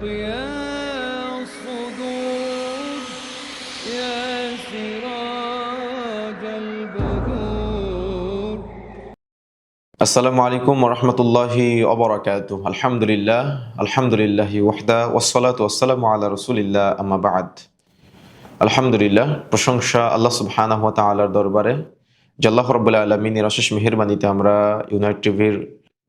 ضياء الصدور يا سراج البدور আসসালামু আলাইকুম রহমতুল্লাহি অবরাকাত আলহামদুলিল্লাহ আলহামদুলিল্লাহ ওয়াহদা ওয়াসসালাতু ওয়াসসালামু আলা রাসূলিল্লাহ আম্মা বাদ আলহামদুলিল্লাহ প্রশংসা আল্লাহ সুবহানাহু ওয়া তাআলার দরবারে যে আল্লাহ রাব্বুল আলামিনের অশেষ মেহেরবানিতে আমরা ইউনাইট টিভির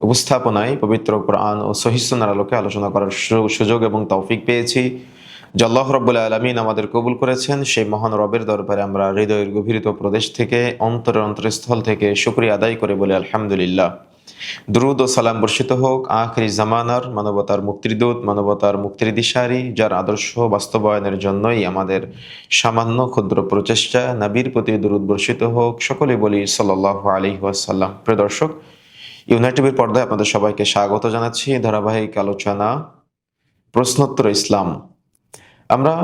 উপস্থাপনায় পবিত্র কোরআন ও সহিহ সুন্নাহর আলোকে আলোচনা করার সুযোগ এবং তৌফিক পেয়েছি। যে আল্লাহ রব্বুল আলমিন আমাদের কবুল করেছেন, সেই মহান রবের দরবারে আমরা হৃদয়ের গভীরত প্রদেশ থেকে, অন্তরের অন্তরস্থল থেকে শুক্রিয়া আদায় করে বলি, আলহামদুলিল্লাহ। দ্রুদ ও সালাম বর্ষিত হোক, আখরি জামানার মানবতার মুক্তির দূত, মানবতার মুক্তির দিশারি, যার আদর্শ বাস্তবায়নের জন্যই আমাদের সামান্য ক্ষুদ্র প্রচেষ্টা, নাবির প্রতি দ্রুদ বর্ষিত হোক, সকলে বলি সাল্লাহ আলি ওয়াসাল্লাম। প্রিয় দর্শক ইউনাইটিভির পর্দায় আপনাদের সবাইকে স্বাগত জানাচ্ছি, ধারাবাহিক আলোচনা, প্রশ্নোত্তর ইসলাম। আমরা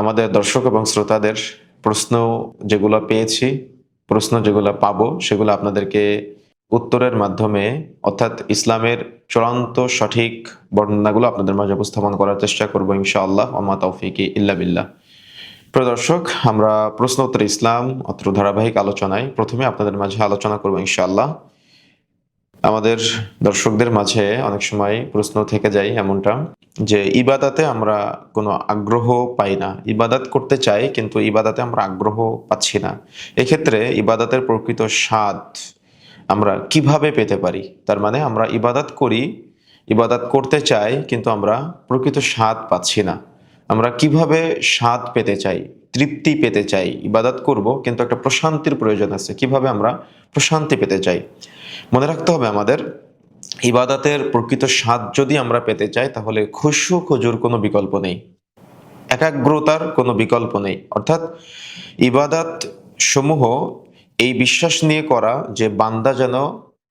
আমাদের দর্শক এবং শ্রোতাদের প্রশ্ন যেগুলো পেয়েছি, প্রশ্ন যেগুলো পাবো, সেগুলো আপনাদেরকে উত্তরের মাধ্যমে, অর্থাৎ ইসলামের চূড়ান্ত সঠিক বর্ণনাগুলো আপনাদের মাঝে উপস্থাপন করার চেষ্টা করব ইনশাআল্লাহ, ওমা তৌফিকি ইল্লা বিল্লাহ। প্রদর্শক আমরা প্রশ্ন উত্তর ইসলাম, অত্র ধারাবাহিক আলোচনায় প্রথমে আপনাদের মাঝে আলোচনা করব ইনশাআল্লাহ। আমাদের দর্শকদের মাঝে অনেক সময় প্রশ্ন থেকে যায় এমনটা যে ইবাদাতে আমরা কোনো আগ্রহ পাই না। ইবাদাত করতে চাই কিন্তু ইবাদাতে আমরা আগ্রহ পাচ্ছি না। এক্ষেত্রে ইবাদাতের প্রকৃত স্বাদ আমরা কীভাবে পেতে পারি? তার মানে আমরা ইবাদাত করি, ইবাদাত করতে চাই কিন্তু আমরা প্রকৃত স্বাদ পাচ্ছি না। আমরা কীভাবে স্বাদ পেতে চাই? তৃপ্তি পেতে চাই। ইবাদাত করব কিন্তু একটা প্রশান্তির প্রয়োজন আছে। কীভাবে আমরা প্রশান্তি পেতে চাই? মনে রাখতে হবে আমাদের, ইবাদাতের প্রকৃত স্বাদ যদি আমরা পেতে চাই, তাহলে খুশু খুজুর কোনো বিকল্প নেই। একাগ্রতার কোনো বিকল্প নেই। অর্থাৎ ইবাদাত সমূহ এই বিশ্বাস নিয়ে করা যে বান্দা যেন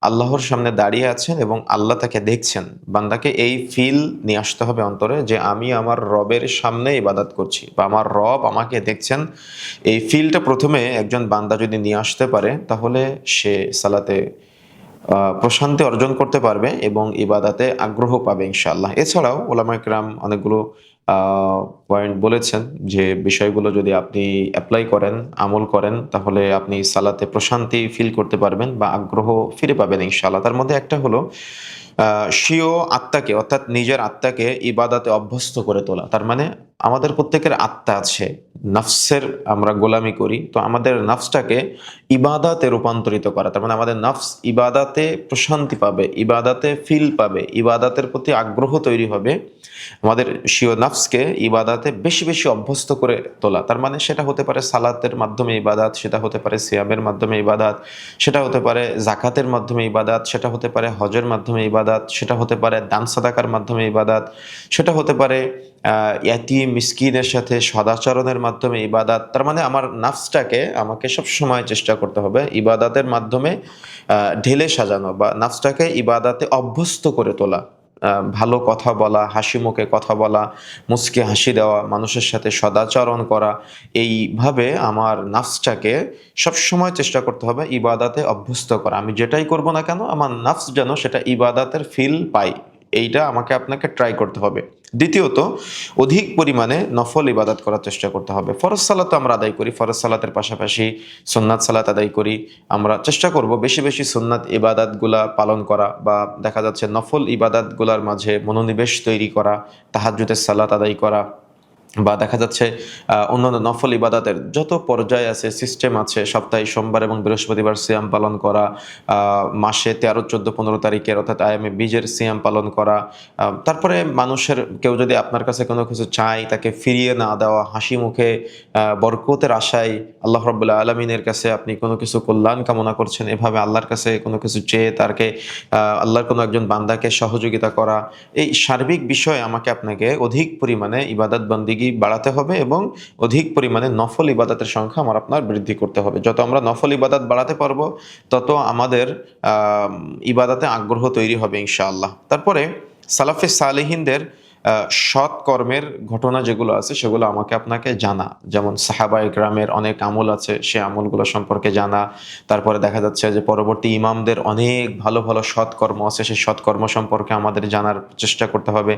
আল্লাহর সামনে দাঁড়িয়ে আছেন এবং আল্লাহ তাকে দেখছেন। বান্দাকে এই ফিল নিয়ে আসতে হবে অন্তরে যে আমি আমার রবের সামনে ইবাদাত করছি বা আমার রব আমাকে দেখছেন। এই ফিলটা প্রথমে একজন বান্দা যদি নিয়ে আসতে পারে, তাহলে সে সালাতে প্রশান্তি অর্জন করতে পারবে এবং ইবাদাতে আগ্রহ পাবে ইনশাল্লাহ এছাড়াও ওলামা ইকরাম অনেকগুলো পয়েন্ট বলেছেন যে বিষয়গুলো যদি আপনি অ্যাপ্লাই করেন, আমল করেন, তাহলে আপনি সালাতে প্রশান্তি ফিল করতে পারবেন বা আগ্রহ ফিরে পাবেন ইনশাল্লাহ তার মধ্যে একটা হলো স্বীয় আত্মাকে, অর্থাৎ নিজের আত্মাকে ইবাদাতে অভ্যস্ত করে তোলা। তার মানে আমাদের প্রত্যেকের আত্মা আছে, নফসের আমরা গোলামি করি, তো আমাদের নফসটাকে ইবাদাতে রূপান্তরিত করা। তার মানে আমাদের নফস ইবাদাতে প্রশান্তি পাবে, ইবাদাতে ফিল পাবে, ইবাদাতের প্রতি আগ্রহ তৈরি হবে, আমাদের শিও নফসকে ইবাদাতে বেশি বেশি অভ্যস্ত করে তোলা। তার মানে সেটা হতে পারে সালাতের মাধ্যমে ইবাদাত, সেটা হতে পারে সিয়ামের মাধ্যমে ইবাদাত, সেটা হতে পারে জাকাতের মাধ্যমে ইবাদাত, সেটা হতে পারে হজের মাধ্যমে ইবাদাত সেটা হতে পারে দান সাদাকার মাধ্যমে ইবাদাত, সেটা হতে পারে ইয়াতি মিসকিনের সাথে সদাচরণের মাধ্যমে ইবাদাত। তার মানে আমার নাফসটাকে আমাকে সব সময় চেষ্টা করতে হবে ইবাদাতের মাধ্যমে ঢেলে সাজানো বা নাফসটাকে ইবাদাতে অভ্যস্ত করে তোলা। ভালো কথা বলা, হাসি মুখে কথা বলা মুসকে হাসি দেওয়া, মানুষের সাথে সদাচরণ করা, এইভাবে আমার নাফসটাকে সবসময় চেষ্টা করতে হবে ইবাদাতে অভ্যস্ত করা। আমি যেটাই করব না কেন, আমার নাফস যেন সেটা ইবাদাতের ফিল পাই এইটা আমাকে আপনাকে ট্রাই করতে হবে। দ্বিতীয়ত, অধিক পরিমাণে নফল ইবাদত করার চেষ্টা করতে হবে। ফরজ সালাত আমরা আদায় করি, ফরজ সালাতের পাশাপাশি সুন্নাত সালাত আদায় করি। আমরা চেষ্টা করব বেশি বেশি সুন্নাত ইবাদাতগুলা পালন করা বা দেখা যাচ্ছে নফল ইবাদাতগুলার মাঝে মনোনিবেশ তৈরি করা তাহাজুদের সালাত আদায় করা। বা দেখা যাচ্ছে অন্যান্য নফল ইবাদাতের যত পর্যায় আছে সিস্টেম আছে, সপ্তাহে সোমবার এবং বৃহস্পতিবার সিয়াম পালন করা মাসে তেরো, চোদ্দ, পনেরো তারিখের অর্থাৎ আয়ামে বীজের সিয়াম পালন করা তারপরে মানুষের কেউ যদি আপনার কাছে কোনো কিছু চায়, তাকে ফিরিয়ে না দেওয়া, হাসি মুখে বরকতের আশায় আল্লাহ রব্বুল্লাহ আলমিনের কাছে আপনি কোনো কিছু কল্যাণ কামনা করছেন, এভাবে আল্লাহর কাছে কোনো কিছু চেয়ে তারকে আল্লাহর কোনো একজন বান্দাকে সহযোগিতা করা, এই সার্বিক বিষয়ে আমাকে আপনাকে অধিক পরিমাণে ইবাদত বন্দিগি বাড়াতে হবে এবং অধিক পরিমাণে নফল ইবাদাতের সংখ্যা আমার আপনার বৃদ্ধি করতে হবে। যত আমরা নফল ইবাদাত বাড়াতে পারব, তত আমাদের ইবাদতে আগ্রহ তৈরি হবে ইনশাআল্লাহ। তারপরে সালাফে সালেহিনদের সৎ কর্মের ঘটনা যেগুলো আছে, সেগুলো আমাকে আপনাকে জানা। যেমন সাহাবা গ্রামের অনেক আমল আছে, সে আমলগুলো সম্পর্কে জানা। তারপরে দেখা যাচ্ছে যে পরবর্তী ইমামদের অনেক ভালো ভালো সৎকর্ম আছে, সেই সৎকর্ম সম্পর্কে আমাদের জানার চেষ্টা করতে হবে।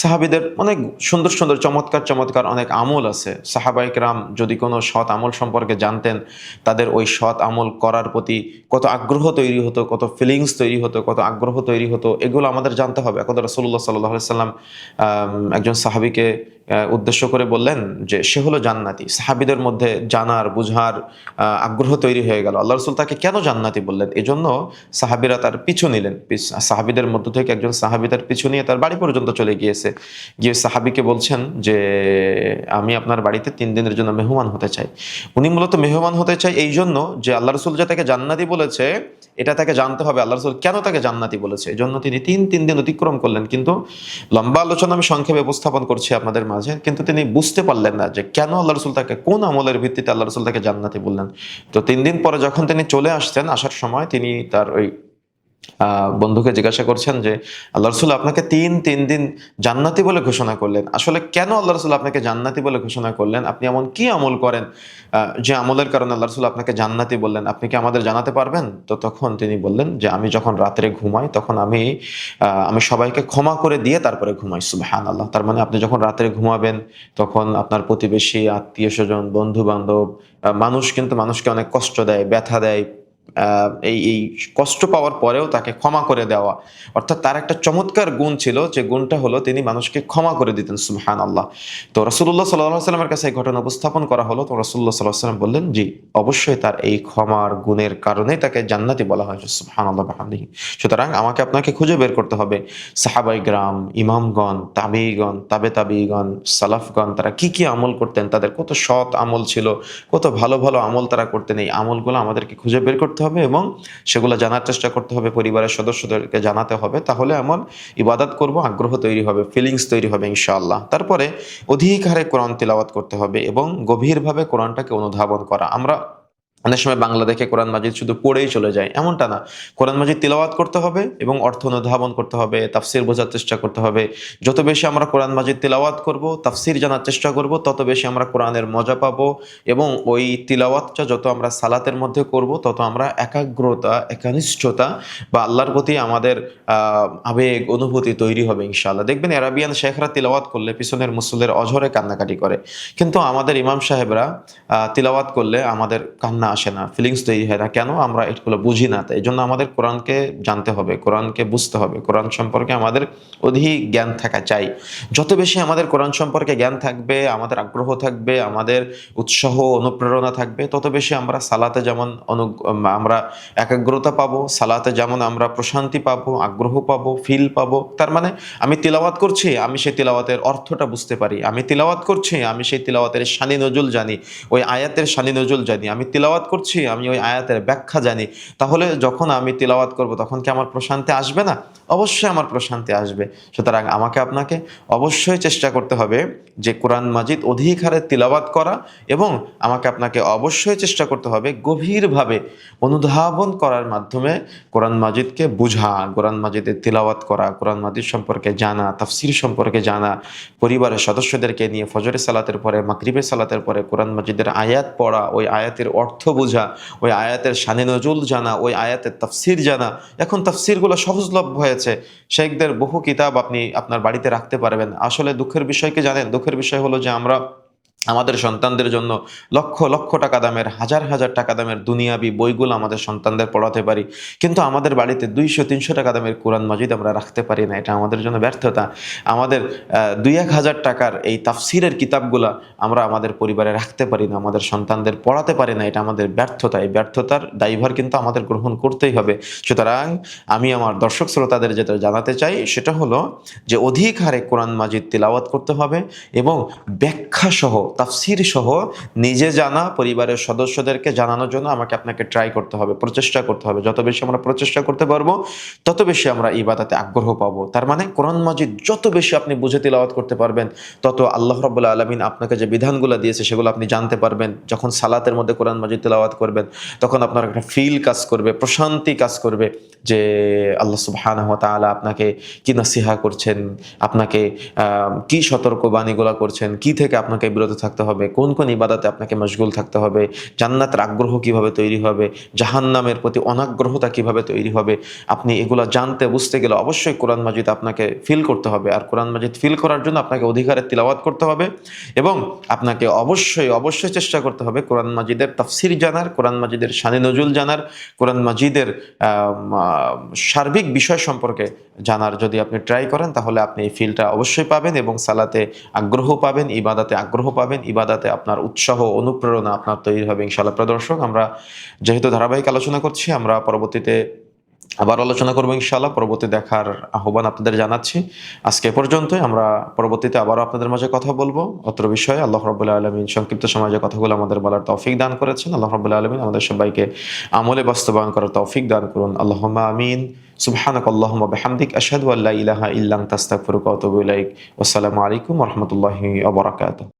সাহাবিদের অনেক সুন্দর সুন্দর, চমৎকার চমৎকার অনেক আমল আছে। সাহাবাইক রাম যদি কোনো সৎ আমল সম্পর্কে জানতেন, তাদের ওই সৎ আমল করার প্রতি কত আগ্রহ তৈরি হতো, কত ফিলিংস তৈরি হতো, কত আগ্রহ তৈরি হতো, এগুলো আমাদের জানতে হবে। এখন রসুল্লাহ সাল্লাহ সাল্লাম একজন সাহাবিকে উদ্দেশ্য করে বললেন যে সে হলো জান্নাতি। সাহাবিদের মধ্যে জানার, বুঝার আগ্রহ তৈরি হয়ে গেল। আল্লাহ রসুল তাকে কেন জান্নাতি বললেন? এজন্য সাহাবিরা তার পিছু নিলেন। সাহাবিদের মধ্য থেকে একজন সাহাবি তার পিছু নিয়ে তার বাড়ি পর্যন্ত চলে গিয়েছে। গিয়ে সাহাবিকে বলছেন যে, আমি আপনার বাড়িতে তিন দিনের জন্য মেহমান হতে চাই। উনি মূলত মেহমান হতে চাই এই জন্য যে আল্লাহ রসুল যে তাকে জান্নাতি বলেছে এটা তাকে জানতে হবে, আল্লাহ রসুল কেন তাকে জান্নাতি বলেছে? এই জন্য তিনি তিন তিন দিন অতিক্রম করলেন, কিন্তু লম্বা আলোচনা আমি সংক্ষেপে উপস্থাপন করছি আপনাদের মাঝে, কিন্তু তিনি বুঝতে পারলেন না যে কেন আল্লাহ রসুল তাকে, কোন আমলের ভিত্তিতে আল্লাহ রসুল তাকে জান্নাতি বললেন। তো তিন দিন পরে যখন তিনি চলে আসতেন, আসার সময় তিনি তার ওই বন্ধুকে জিজ্ঞাসা করছেন যে, আল্লাহ রসুল আপনাকে তিন তিন দিন জান্নাতি বলে ঘোষণা করলেন। আসলে কেন আল্লাহ রসুল আপনাকে জান্নাতি বলে ঘোষণা করলেন? আপনি এমন কি আমল করেন যে আমলের কারণে আল্লাহ রসুল আপনাকে জান্নাতি বললেন? আপনি কি আমাদের জানাতে পারবেন? তো তখন তিনি বললেন যে, আমি যখন রাত্রে ঘুমাই, তখন আমি আমি সবাইকে ক্ষমা করে দিয়ে তারপরে ঘুমাই। সুবহান আল্লাহ তার মানে আপনি যখন রাত্রে ঘুমাবেন, তখন আপনার প্রতিবেশী, আত্মীয় স্বজন বন্ধু বান্ধব মানুষ কিন্তু মানুষকে অনেক কষ্ট দেয়, ব্যথা দেয় এই এই কষ্ট পাওয়ার পরেও তাকে ক্ষমা করে দেওয়া। অর্থাৎ তার একটা চমৎকার গুণ ছিল যে গুণটা হলো তিনি মানুষকে ক্ষমা করে দিতেন সুবহান আল্লাহ তো রসুল্লাহ সাল্লাহ সাল্লামের কাছে এই ঘটনা উপস্থাপন করা হলো। তো রসুল্লাহ সাল্লাহ সাল্লাম বললেন, জি, অবশ্যই তার এই ক্ষমার গুণের কারণেই তাকে জান্নাতি বলা হয়েছে সুবহান আল্লাহ বাহামদিহি। সুতরাং আমাকে আপনাকে খুঁজে বের করতে হবে। সাহাবাই গ্রাম, ইমামগণ, তাবিগণ, তাবে তাবিগণ, সালাফগণ, তারা কি কি আমল করতেন, তাদের কত সৎ আমল ছিল, কত ভালো ভালো আমল তারা করতেন, এই আমলগুলো আমাদেরকে খুঁজে বের করতে হবে এবং সেগুলো জানার চেষ্টা করতে হবে পরিবারের সদস্যদেরকে জানাতে হবে, তাহলে এমন ইবাদত করব, আগ্রহ তৈরি হবে ফিলিংস তৈরি হবে ইনশাআল্লাহ। তারপরে অধিক হারে কোরআন তিলাওয়াত করতে হবে এবং গভীরভাবে কোরআনটাকে অনুধাবন করা। আমরা অনেক সময় বাংলা দেখে কোরআন মাজিদ শুধু পড়েই চলে যায়। এমনটা না। কোরআন মাজিদ তিলাওয়াত করতে হবে এবং অর্থ অনুধাবন করতে হবে, তাফসির বোঝার চেষ্টা করতে হবে। যত বেশি আমরা কোরআন মাজিদ তিলাওয়াত করব, তাফসির জানার চেষ্টা করব, তত বেশি আমরা কোরআনের মজা পাবো এবং ওই তিলাওয়াতটা যত আমরা সালাতের মধ্যে করব, তত আমরা একাগ্রতা, একানিষ্ঠতা বা আল্লাহর প্রতি আমাদের আবেগ, অনুভূতি তৈরি হবে ইনশাআল্লাহ। দেখবেন অ্যারাবিয়ান শেখরা তিলাওয়াত করলে পিছনের মুসল্লের অঝরে কান্নাকাটি করে। কিন্তু আমাদের ইমাম সাহেবরা তিলাওয়াত করলে আমাদের কান্না আসে না ফিলিংস তৈরি হয় না। কেন? আমরা এগুলো বুঝি না। তাই জন্য আমাদের কোরআনকে জানতে হবে, কোরআনকে বুঝতে হবে। কোরআন সম্পর্কে আমাদের অধিক জ্ঞান থাকা চাই। যত বেশি আমাদের কোরআন সম্পর্কে জ্ঞান থাকবে, আমাদের আগ্রহ থাকবে, আমাদের উৎসাহ, অনুপ্রেরণা থাকবে, তত বেশি আমরা সালাতে যেমন অনু, আমরা একাগ্রতা পাবো, সালাতে যেমন আমরা প্রশান্তি পাবো, আগ্রহ পাবো ফিল পাবো। তার মানে আমি তিলাওয়াত করছি, আমি সেই তিলাওয়াতের অর্থটা বুঝতে পারি। আমি তিলাওয়াত করছি, আমি সেই তিলাওয়াতের শানি নজুল জানি, ওই আয়াতের শানি নজুল জানি। আমি তিলাওয়াত করছি, আমি ওই আয়াতের ব্যাখ্যা জানি। তাহলে যখন আমি তেলাওয়াত করব, তখন কি আমার প্রশান্তি আসবে না? অবশ্যই আমার প্রশান্তি আসবে। সুতরাং আমাকে আপনাকে অবশ্যই চেষ্টা করতে হবে যে কোরআন মাজিদ অধিক হারে তিলাওয়াত করা এবং আমাকে আপনাকে অবশ্যই চেষ্টা করতে হবে গভীরভাবে অনুধাবন করার মাধ্যমে কোরআন মাজিদকে বোঝা, কোরআন মাজিদের তিলাওয়াত করা, কোরআন মাজিদ সম্পর্কে জানা, তাফসির সম্পর্কে জানা, পরিবারের সদস্যদেরকে নিয়ে ফজরের সালাতের পরে, মাগরিবের সালাতের পরে কোরআন মাজিদের আয়াত পড়া, ওই আয়াতের অর্থ বোঝা, ওই আয়াতের সানে নজুল জানা, ওই আয়াতের তাফসির জানা, এখন তাফসিরগুলো সহজলভ্য হয়েছে। শেখদের বহু কিতাব আপনি আপনার বাড়িতে রাখতে পারবেন। আসলে দুঃখের বিষয়কে জানেন? দুঃখের বিষয় হলো যে আমরা আমাদের সন্তানদের জন্য লক্ষ লক্ষ টাকা দামের, হাজার হাজার টাকা দামের দুনিয়াবি বইগুলো আমাদের সন্তানদের পড়াতে পারি। কিন্তু আমাদের বাড়িতে দুইশো, তিনশো টাকা দামের কোরআন মাজিদ আমরা রাখতে পারি না। এটা আমাদের জন্য ব্যর্থতা। আমাদের দুই এক হাজার টাকার এই তাফসিরের কিতাবগুলা আমরা আমাদের পরিবারে রাখতে পারি না, আমাদের সন্তানদের পড়াতে পারি না। এটা আমাদের ব্যর্থতা। এই ব্যর্থতার দায়ভার কিন্তু আমাদের গ্রহণ করতেই হবে। সুতরাং আমি আমার দর্শক শ্রোতাদের যেটা জানাতে চাই, সেটা হলো যে অধিক হারে কোরআন মাজিদ তিলাওয়াত করতে হবে এবং ব্যাখ্যা সহ তাফসির সহ নিজে জানা, পরিবারের সদস্যদেরকে জানানোর জন্য আমাকে আপনাকে ট্রাই করতে হবে, প্রচেষ্টা করতে হবে। যত বেশি আমরা প্রচেষ্টা করতে পারব, তত বেশি আমরা ইবাদাতে আগ্রহ পাবো। তার মানে কোরআন মাজিদ যত বেশি আপনি বুঝে তিলাওয়াত করতে পারবেন, তত আল্লাহ রব্বুল্লাহ আলমিন আপনাকে যে বিধানগুলো দিয়েছে সেগুলো আপনি জানতে পারবেন। যখন সালাতের মধ্যে কোরআন মাজিদ তিলাওয়াত করবেন, তখন আপনার একটা ফিল কাজ করবে, প্রশান্তি কাজ করবে যে আল্লাহ সুবহানাহু ওয়া তাআলা আপনাকে কি নাসিহা করছেন, আপনাকে কি সতর্ক বাণীগুলা করছেন, কি থেকে আপনাকে বিরত থাকতে হবে? কোন কোন ইবাদাতে আপনাকে মশগুল থাকতে হবে? জান্নাতের আগ্রহ কীভাবে তৈরি হবে? জাহান্নামের প্রতি অনাগ্রহতা কীভাবে তৈরি হবে? আপনি এগুলো জানতে, বুঝতে গেলে অবশ্যই কোরআন মাজিদ আপনাকে ফিল করতে হবে আর কোরআন মাজিদ ফিল করার জন্য আপনাকে অধিকারের তিলাওয়াত করতে হবে এবং আপনাকে অবশ্যই অবশ্যই চেষ্টা করতে হবে কোরআন মাজিদের তাফসির জানার, কোরআন মাজিদের শানে নজুল জানার, কোরআন মাজিদের সার্বিক বিষয় সম্পর্কে জানার যদি আপনি ট্রাই করেন তাহলে আপনি এই ফিলটা অবশ্যই পাবেন এবং সালাতে আগ্রহ পাবেন, ইবাদাতে আগ্রহ পাবেন। ইবাদাতে আপনার উৎসাহ অনুপ্রেরণা আপনার তৈরি হবে ইনশাআল্লাহ। প্রদর্শক আমরা যেহেতু ধারাবাহিক আলোচনা করছি, আমরা পরবর্তীতে আবার আলোচনা করব ইনশাআল্লাহ। পরবর্তী দেখার আহ্বান আপনাদের জানাচ্ছি। আজকে এ পর্যন্তই। আমরা পরবর্তীতে আবারও আপনাদের মাঝে কথা বলব। অত্র বিষয়ে আল্লাহ রবুল্লাহ আলমিন সংক্ষিপ্ত সমাজে কথাগুলো আমাদের বলার তৌফিক দান করেছেন। আল্লাহ রবুল্লাহ আলমিন আমাদের সবাইকে আমলে বাস্তবায়ন করার তৌফিক দান করুন। আল্লাহ আমিন। সুবহানাক আল্লাহুম্মা বিহামদিক। আশহাদু আল্লা ইলাহা ইল্লা ওয়া আতুবু ইলাইক। ওয়াসসালামু আলাইকুম রাহমাতুল্লাহি